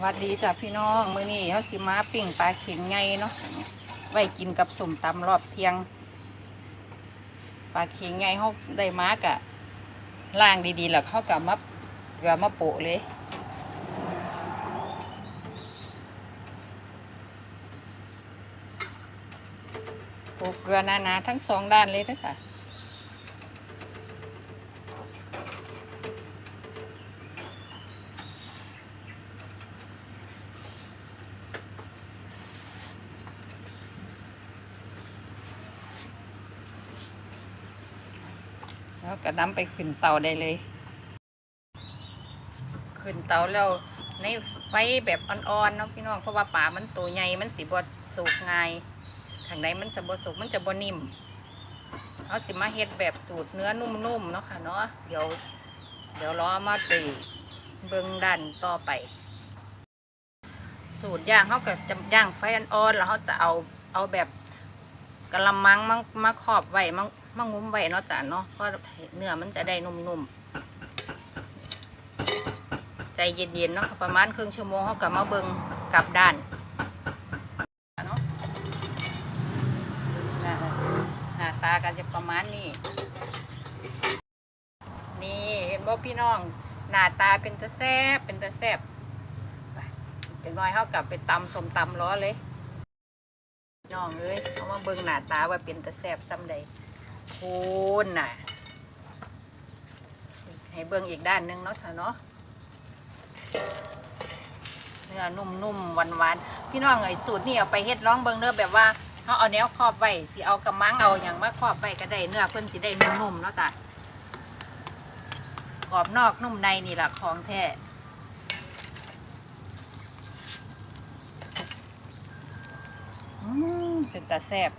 วัสดีจ้ะพี่น้อง มื้อนี้เฮาสิมาปิ้งปลาเข็งไงเนาะไว้กินกับสมตำรอบเที่ยงปลาเข็งไงเฮาได้มากะล่างดีๆแล้วเขาก็มาเกลือมาโปะเลยโปะเกลือนาๆทั้งสองด้านเลยนะจ้ะ แล้วก็นำไปขึ้นเตาได้เลย ขึ้นเตาแล้วในไฟแบบอ่อนๆเนาะพี่น้องเพราะว่าป่ามันตัวใหญ่มันสิบดสุกง่ายข้างในมันจะบดสุกมันจะบดนิ่มเอาสิมาเฮ็ดแบบสูตรเนื้อนุ่มๆเนาะค่ะเนาะเดี๋ยว เดี๋ยวรอมาตีเบิ่งดันต่อไป สูตรย่างเขาก็จะย่างไฟอ่อนๆแล้วเขาจะเอาเอาแบบ กะละมังมามาขอบไว้มามางุ้มไว้เนาะจ้ะเนาะเพราะเนื้อมันจะได้นุ่มๆ ใจเย็นๆเนาะประมาณครึ่งชั่วโมงเขากลับมาเบิงกลับด้านเนาะหน้าตากันจะประมาณนี้ นี่เห็นบ่พี่น้อง หน้าตาเป็นตะแซบเป็นตะแซบจังน้อยเขากลับไปตำสมตำล้อเลย น้องเอ้ยเอามาเบิ่งหน้าตาว่าเป็นตะแซบซ้ำใดโคนน่ะ ให้เบิ่งอีกด้านหนึงเนาะค่ะเนาะเนื้อนุ่มๆหวานๆพี่น้องเอ้ยสูตรนี่เอาไปเฮ็ดร้องเบิ่งเนื้อแบบว่าเขาเอาแนวครอบไว้สิเอากระมังเอาอย่างมาครอบไว้ก็ได้เนื้อเพิ่นสิได้นุ่มๆเนาะจ้ะกรอบนอกนุ่มในนี่แหละของแท้ อืม เป็นตาแซบ